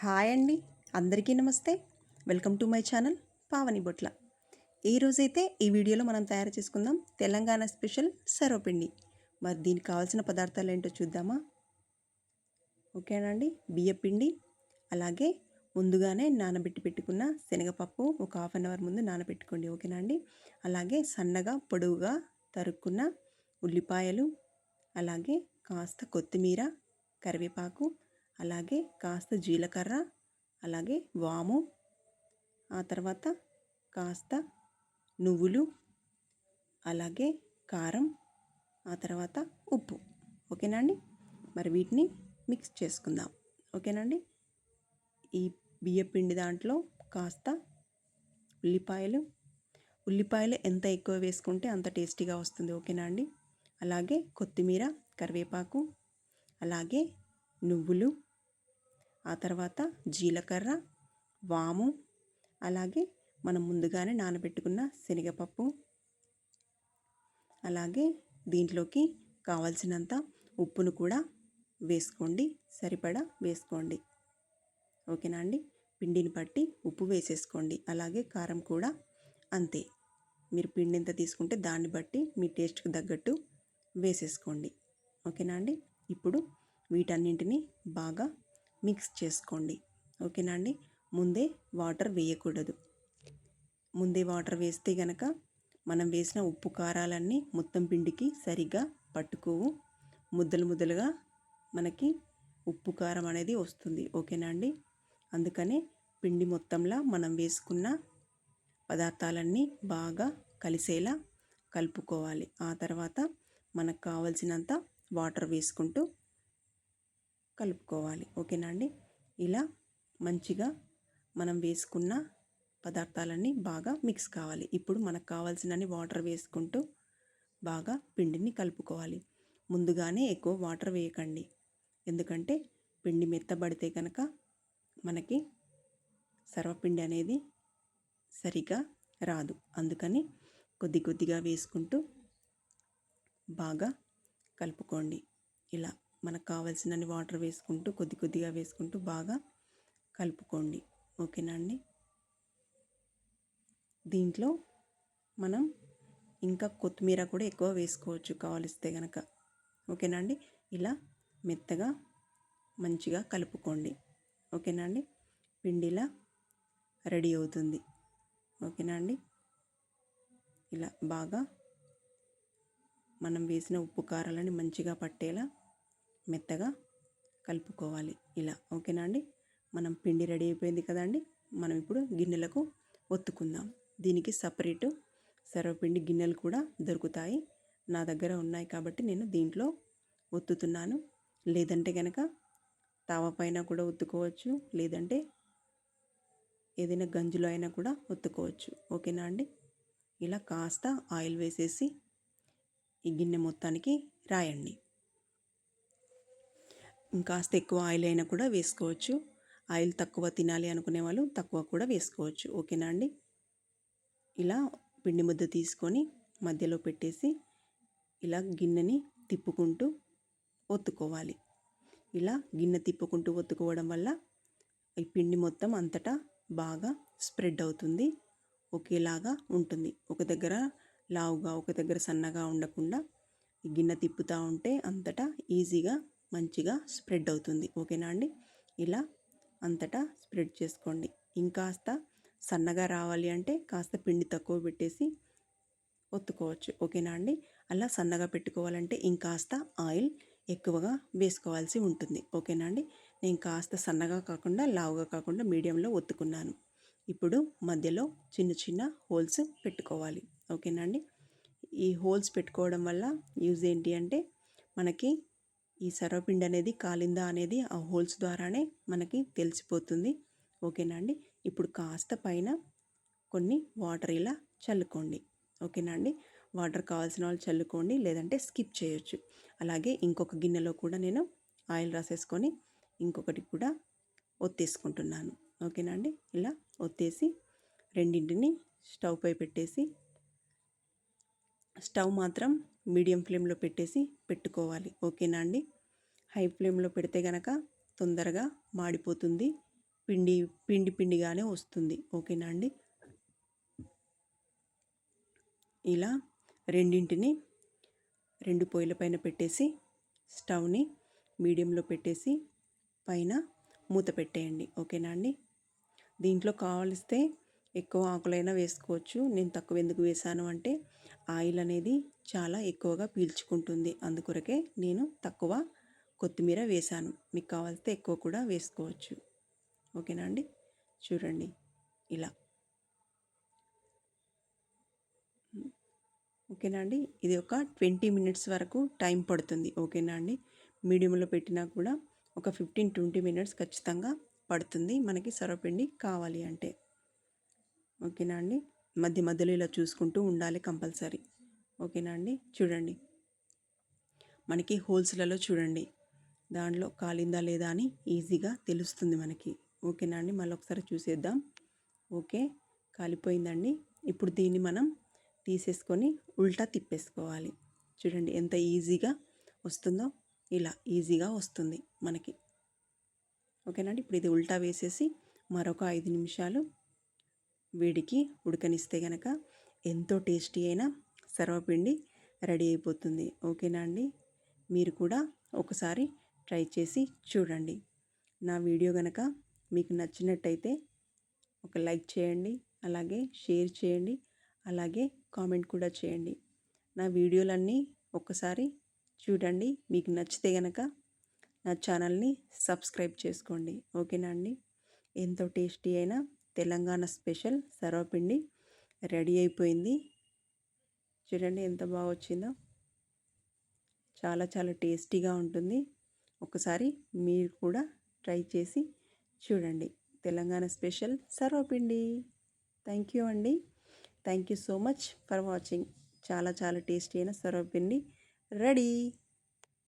Hi అండి. అందరికీ నమస్తే. Welcome to my channel Pavani Botla. ఈరోజైతే ఈ వీడియోలో మనం తయారు చేసుకుందాం తెలంగాణ స్పెషల్ సర్వపిండి. మరి దీనికి కావాల్సిన పదార్థాలు ఏంటో చూద్దామా? ఓకేనండి బియ్యపిండి అలాగే ముందుగానే నానబెట్టి పెట్టుకున్న శనగపప్పు ఒక హాఫ్ అన్ అవర్ ముందు నానబెట్టుకోండి ఓకేనా అండి? అలాగే సన్నగా పొడవుగా తరుక్కున్న ఉల్లిపాయలు అలాగే కాస్త కొత్తిమీర కరివేపాకు అలాగే కాస్త జీలకర్ర అలాగే వాము ఆ తర్వాత కాస్త నువ్వులు అలాగే కారం ఆ తర్వాత ఉప్పు. ఓకేనా అండి? మరి వీటిని మిక్స్ చేసుకుందాం. ఓకేనండి ఈ బియ్యపిండి దాంట్లో కాస్త ఉల్లిపాయలు ఉల్లిపాయలు ఎంత ఎక్కువ వేసుకుంటే అంత టేస్టీగా వస్తుంది. ఓకేనా అండి? అలాగే కొత్తిమీర కరివేపాకు అలాగే నువ్వులు ఆ తర్వాత జీలకర్ర వాము అలాగే మనం ముందుగానే నానబెట్టుకున్న శనగపప్పు. అలాగే దీంట్లోకి కావలసినంత ఉప్పును కూడా వేసుకోండి. సరిపడా వేసుకోండి. ఓకేనా అండి? పిండిని బట్టి ఉప్పు వేసేసుకోండి. అలాగే కారం కూడా అంతే. మీరు పిండి ఎంత తీసుకుంటే దాన్ని బట్టి మీ టేస్ట్కి తగ్గట్టు వేసేసుకోండి. ఓకేనా అండి? ఇప్పుడు వీటన్నింటినీ బాగా మిక్స్ చేసుకోండి. ఓకేనా అండి? ముందే వాటర్ వేయకూడదు. ముందే వాటర్ వేస్తే గనక మనం వేసిన ఉప్పు కారాలన్నీ మొత్తం పిండికి సరిగ్గా పట్టుకోవు. ముద్దలు ముద్దలుగా మనకి ఉప్పు కారం అనేది వస్తుంది. ఓకేనా అండి? అందుకనే పిండి మొత్తంలో మనం వేసుకున్న పదార్థాలన్నీ బాగా కలిసేలా కలుపుకోవాలి. ఆ తర్వాత మనకు కావలసినంత వాటర్ వేసుకుంటూ కలుపుకోవాలి. ఓకేనా అండి? ఇలా మంచిగా మనం వేసుకున్న పదార్థాలన్నీ బాగా మిక్స్ కావాలి. ఇప్పుడు మనకు కావాల్సినన్ని వాటర్ వేసుకుంటూ బాగా పిండిని కలుపుకోవాలి. ముందుగానే ఎక్కువ వాటర్ వేయకండి. ఎందుకంటే పిండి మెత్తబడితే కనుక మనకి సర్వపిండి అనేది సరిగా రాదు. అందుకని కొద్ది కొద్దిగా వేసుకుంటూ బాగా కలుపుకోండి. ఇలా మనకు కావాల్సినన్ని వాటర్ వేసుకుంటూ కొద్ది కొద్దిగా వేసుకుంటూ బాగా కలుపుకోండి. ఓకేనా అండి? దీంట్లో మనం ఇంకా కొత్తిమీర కూడా ఎక్కువ వేసుకోవచ్చు కావలిస్తే కనుక ఓకేనా అండి? ఇలా మెత్తగా మంచిగా కలుపుకోండి. ఓకేనా అండి? పిండిలా రెడీ అవుతుంది. ఓకేనా అండి? ఇలా బాగా మనం వేసిన ఉప్పు కారాలని మంచిగా పట్టేలా మెత్తగా కలుపుకోవాలి ఇలా. ఓకేనా అండి? మనం పిండి రెడీ అయిపోయింది కదండి మనం ఇప్పుడు గిన్నెలకు ఒత్తుకుందాం. దీనికి సపరేటు సర్వపిండి గిన్నెలు కూడా దొరుకుతాయి. నా దగ్గర ఉన్నాయి కాబట్టి నేను దీంట్లో ఒత్తుతున్నాను. లేదంటే కనుక తావ పైన కూడా ఒత్తుకోవచ్చు. లేదంటే ఏదైనా గంజులో అయినా కూడా ఒత్తుకోవచ్చు. ఓకేనా అండి? ఇలా కాస్త ఆయిల్ వేసేసి ఈ గిన్నె మొత్తానికి రాయండి. ఇంకాస్త ఎక్కువ ఆయిల్ అయినా కూడా వేసుకోవచ్చు. ఆయిల్ తక్కువ తినాలి అనుకునే వాళ్ళు తక్కువ కూడా వేసుకోవచ్చు. ఓకేనా అండి? ఇలా పిండి ముద్ద తీసుకొని మధ్యలో పెట్టేసి ఇలా గిన్నెని తిప్పుకుంటూ ఒత్తుకోవాలి. ఇలా గిన్నె తిప్పుకుంటూ ఒత్తుకోవడం వల్ల ఈ పిండి మొత్తం అంతటా బాగా స్ప్రెడ్ అవుతుంది. ఒకేలాగా ఉంటుంది. ఒక దగ్గర లావుగా ఒక దగ్గర సన్నగా ఉండకుండా గిన్నె తిప్పుతూ ఉంటే అంతటా ఈజీగా మంచిగా స్ప్రెడ్ అవుతుంది. ఓకేనా అండి? ఇలా అంతటా స్ప్రెడ్ చేసుకోండి. ఇంకాస్త సన్నగా రావాలి అంటే కాస్త పిండి తక్కువ పెట్టేసి ఒత్తుకోవచ్చు. ఓకేనా అండి? అలా సన్నగా పెట్టుకోవాలంటే ఇంకాస్త ఆయిల్ ఎక్కువగా వేసుకోవాల్సి ఉంటుంది. ఓకేనా అండి? నేను కాస్త సన్నగా కాకుండా లావుగా కాకుండా మీడియంలో ఒత్తుకున్నాను. ఇప్పుడు మధ్యలో చిన్న చిన్న హోల్స్ పెట్టుకోవాలి. ఓకేనా అండి? ఈ హోల్స్ పెట్టుకోవడం వల్ల యూజ్ ఏంటి అంటే మనకి ఈ సర్వపిండి అనేది కాలిందా అనేది ఆ హోల్స్ ద్వారానే మనకి తెలిసిపోతుంది. ఓకేనా అండి? ఇప్పుడు కాస్త పైన కొన్ని వాటర్ ఇలా చల్లుకోండి. ఓకేనా అండి? వాటర్ కావాల్సిన వాళ్ళు చల్లుకోండి లేదంటే స్కిప్ చేయొచ్చు. అలాగే ఇంకొక గిన్నెలో కూడా నేను ఆయిల్ రాసేసుకొని ఇంకొకటి కూడా ఒత్తేసుకుంటున్నాను. ఓకేనా అండి? ఇలా ఒత్తేసి రెండింటిని స్టవ్ పై పెట్టేసి స్టవ్ మాత్రం మీడియం ఫ్లేమ్లో పెట్టేసి పెట్టుకోవాలి. ఓకేనా అండి? హై ఫ్లేమ్లో పెడితే కనుక తొందరగా మాడిపోతుంది. పిండి పిండి పిండిగానే వస్తుంది. ఓకేనా అండి? ఇలా రెండింటిని రెండు పొయ్యిల పైన పెట్టేసి స్టవ్ని మీడియంలో పెట్టేసి పైన మూత పెట్టేయండి. ఓకేనా అండి? దీంట్లో కావలిస్తే ఎక్కువ ఆకులైనా వేసుకోవచ్చు. నేను తక్కువ ఎందుకు వేసాను అంటే ఆయిల్ అనేది చాలా ఎక్కువగా పీల్చుకుంటుంది. అందుకొరకే నేను తక్కువ కొత్తిమీర వేసాను మీకు కావాల్సితే ఎక్కువ కూడా వేసుకోవచ్చు. ఓకేనా అండి? చూడండి. ఇలా. ఓకేనా అండి? ఇది ఒక ట్వంటీ మినిట్స్ వరకు టైం పడుతుంది. ఓకేనా అండి? మీడియంలో పెట్టినా కూడా ఒక ఫిఫ్టీన్ ట్వంటీ మినిట్స్ ఖచ్చితంగా పడుతుంది. మనకి సొరపిండి కావాలి అంటే. ఓకేనా అండి? మధ్య మధ్యలో ఇలా చూసుకుంటూ ఉండాలి కంపల్సరీ. ఓకేనా అండి? చూడండి. మనకి హోల్స్లలో చూడండి. దాంట్లో కాలిందా లేదా అని ఈజీగా తెలుస్తుంది మనకి. ఓకేనా అండి? మళ్ళీ ఒకసారి చూసేద్దాం. ఓకే. కాలిపోయిందండి. ఇప్పుడు దీన్ని మనం తీసేసుకొని ఉల్టా తిప్పేసుకోవాలి. చూడండి ఎంత ఈజీగా వస్తుందో. ఇలా ఈజీగా వస్తుంది మనకి. ఓకేనండి ఇప్పుడు ఇది ఉల్టా వేసేసి మరొక ఐదు నిమిషాలు వేడికి ఉడకనిస్తే కనుక ఎంతో టేస్టీ అయిన సర్వపిండి రెడీ అయిపోతుంది. ఓకేనా అండి? మీరు కూడా ఒకసారి ట్రై చేసి చూడండి. నా వీడియో కనుక మీకు నచ్చినట్టయితే ఒక లైక్ చేయండి అలాగే షేర్ చేయండి అలాగే కామెంట్ కూడా చేయండి. నా వీడియోలన్నీ ఒక్కసారి చూడండి. మీకు నచ్చితే కనుక నా ఛానల్ని సబ్స్క్రైబ్ చేసుకోండి. ఓకేనా అండి? ఎంతో టేస్టీ అయినా తెలంగాణ స్పెషల్ సర్వపిండి రెడీ అయిపోయింది. చూడండి ఎంత బాగా వచ్చిందో. చాలా చాలా టేస్టీగా ఉంటుంది. ఒకసారి మీరు కూడా ట్రై చేసి చూడండి. Telangana special Sarvapindi. Thank you అండి. Thank you so much for watching. చాలా చాలా టేస్టీ అయిన సర్వపిండి రెడీ.